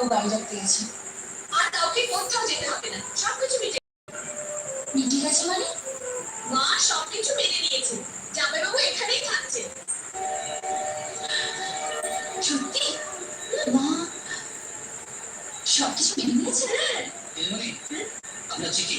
ও বাড়ি রাখতে গেছে আর কাউকে কোথাও যেতে হবে না সবকিছু মিটে মিটে গেছে মানে? মা সবকিছু মেনে নিয়েছে। জামাইবাবু এখানেই থাকছে। সত্যি? মা? সবকিছু মেনে নিয়েছে? হ্যাঁ। দিদিমণি চিঠি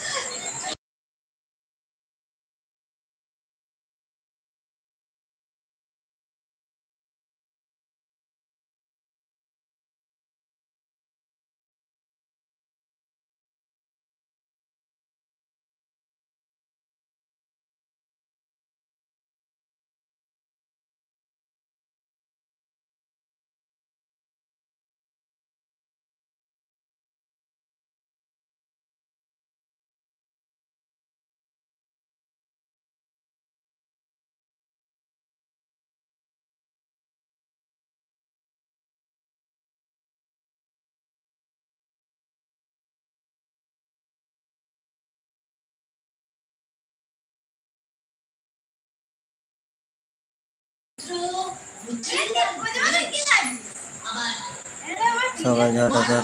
সবাই যারা যারা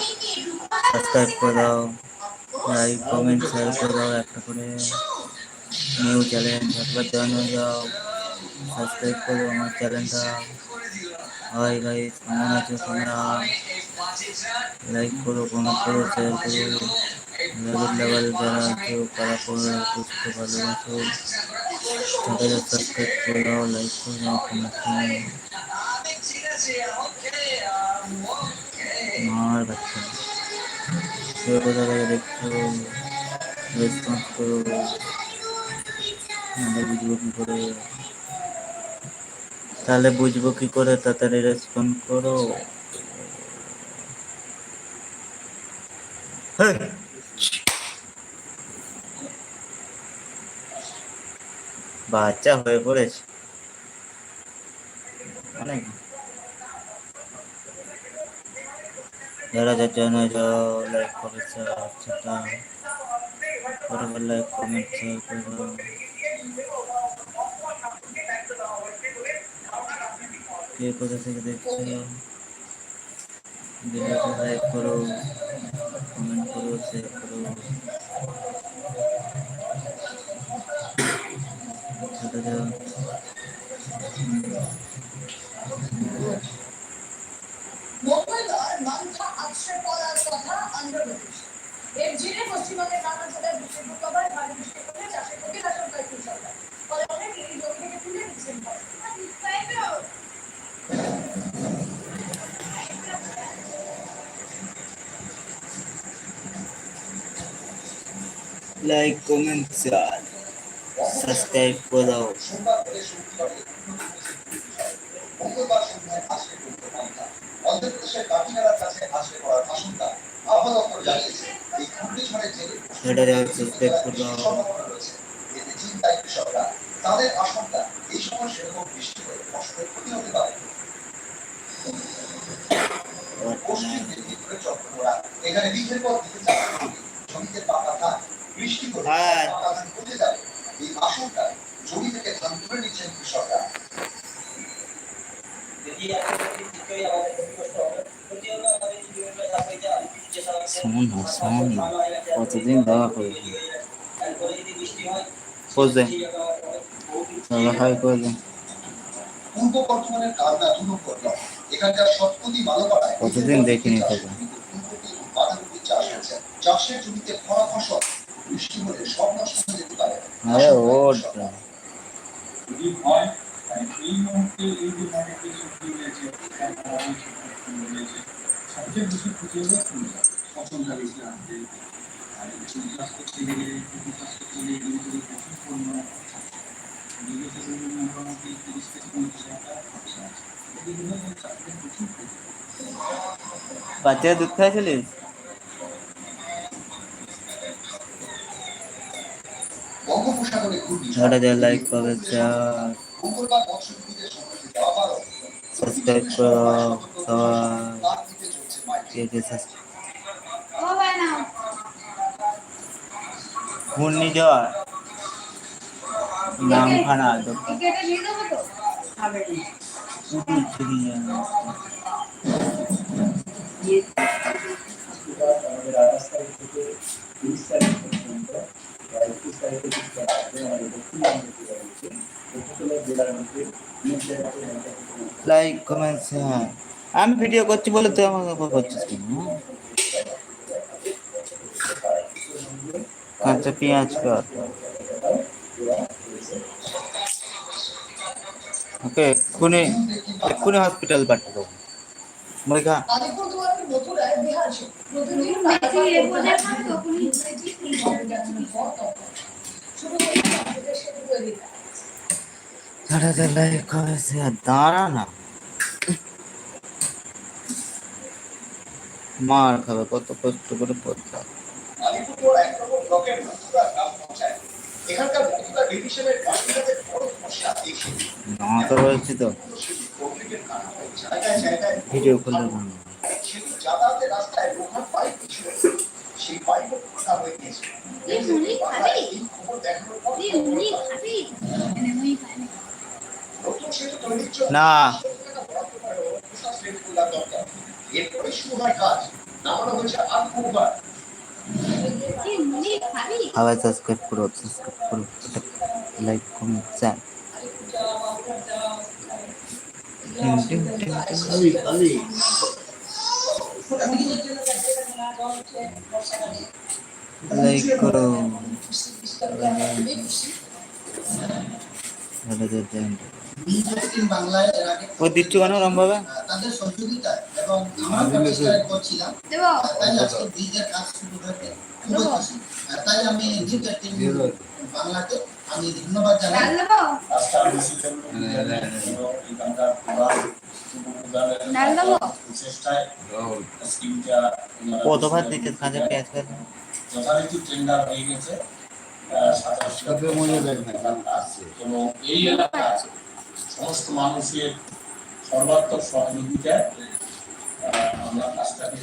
সাবস্ক্রাইব করে দাও লাইক কমেন্ট শেয়ার করে দাও একটা করে নিউ চ্যালেঞ্জ একবার জয়েন হয়ে যাও সাবস্ক্রাইব করো আমার চ্যানেলটা হাই গাইস কেমন আছো তোমরা লাইক করো কমেন্ট করো শেয়ার করো লেভেল লেভেল যারা আছো তারা করে বুঝতে ভালোবাসো সবাই সাবস্ক্রাইব করে দাও লাইক করে দাও কমেন্ট করো আমরা বুঝব কি করে। তাহলে বুঝব কি করে, তাড়াতাড়ি রেসপন্স করো! বাচ্চা হয়ে পড়েছে। অনেক। যারা যার জন্য যাও লাইক করে বরাবর লাইক কমেন্ট শেয়ার কে কোথা থেকে দেখছ? ভিডিওটি লাইক করো কমেন্ট করো শেয়ার করো। সেটা যাও? জানিয়েছে এই ঘূর্ণিঝড়ের জেরে সেটা সাবস্ক্রাইব করে দাও তাদের আশঙ্কা এই সময় সেরকম বৃষ্টি হয়ে ফসলের ক্ষতি হতে পারে পশ্চিম এখানে বীজের পর করে জমিতে ধান। কতদিন দেখা করে পোজ দে। দাদা হাই করে পূর্ব বর্ধমানের কালনা দু। নম্বর এখানকার সৎপতি মালপাড়ায় কতদিন দেখিনি চাষের জমিতে খরা ফসল বৃষ্টি হলে সব নষ্ট হয়ে যেতে পারে আরে ওট যদি হয় তাহলে এই মুহূর্তে এই যে মাটিতে সবজি রয়েছে তার অনেক সবজি রয়েছে সবচেয়ে বেশি খুঁজে হলো ফুল চাষ ফসল লাগিয়েছে আনতে আর এই ফুল চাষ করতে গেলে কপি চাষ করতে গেলে এগুলো থেকে প্রচুর পরিমাণে খরচা আছে বিগত দিনে মোটামুটি তিরিশ থেকে পঁয়ত্রিশ হাজার টাকা খরচা আছে এগুলো চাষে প্রচুর খরচা বাচ্চা দুধ খাইছিলিস ঝড়ে। দেয় লাইক পাবে দেওয়া বারো সাবস্ক্রাইব করো সবাই। তার দিতে চলছে মাইকে কে কে সাবস্ক্রাইব ও ভাই না ঘূর্ণিঝড় নামখানা দক্ষিণ কেটে নিয়ে দেবো তো হবে না পুরী চিড়িয়া আমাদের আঠাশ তারিখ থেকে তিরিশ তারিখ পর্যন্ত বা একত্রিশ তারিখ থেকে আমাদের দক্ষিণবঙ্গে যে রয়েছে উপকূল জেলার মধ্যে অনেক জায়গাতে লাইক কমেন্ট শেয়ার আমি ভিডিও করছি বলে তুই আমাকে করছিস কেন হ্যাঁ? কাঁচা পেঁয়াজ কর। ওকে এক্ষুনি এক্ষুনি হসপিটাল পাঠিয়ে দেবো। মরিখা আলিপুরদুয়ারের দাঁড়াতে লাইক শেয়ার দাঁড়া না। মার খাবে, কত কষ্ট করে পড়তে এই না তো বলছি তো। ভিডিও এই মুড়ি খাবি এনে মুড়ি খাবি নতুন সেতু তৈরির জন্য না। সবাই সাবস্ক্রাইব করো সাবস্ক্রাইব করো লাইক কমেন্ট টিং। লাইক করো করে দেন। বাংলায় এর আগে ও দিচ্ছ কেন ওরম ভাবে এবং করছিলাম। দেবো। তাই আজকে ব্রিজের কাজ শুরু হয়েছে। তাই আমি বাংলাতে আমি ধন্যবাদ জানাই। কতবার পেঁয়াজ করে যথারীতি টেন্ডার হয়ে গেছে। সাতাশ। এবং এই এলাকার সমস্ত মানুষের সর্বাত্মক সহযোগিতায় আমরা কাজটাকে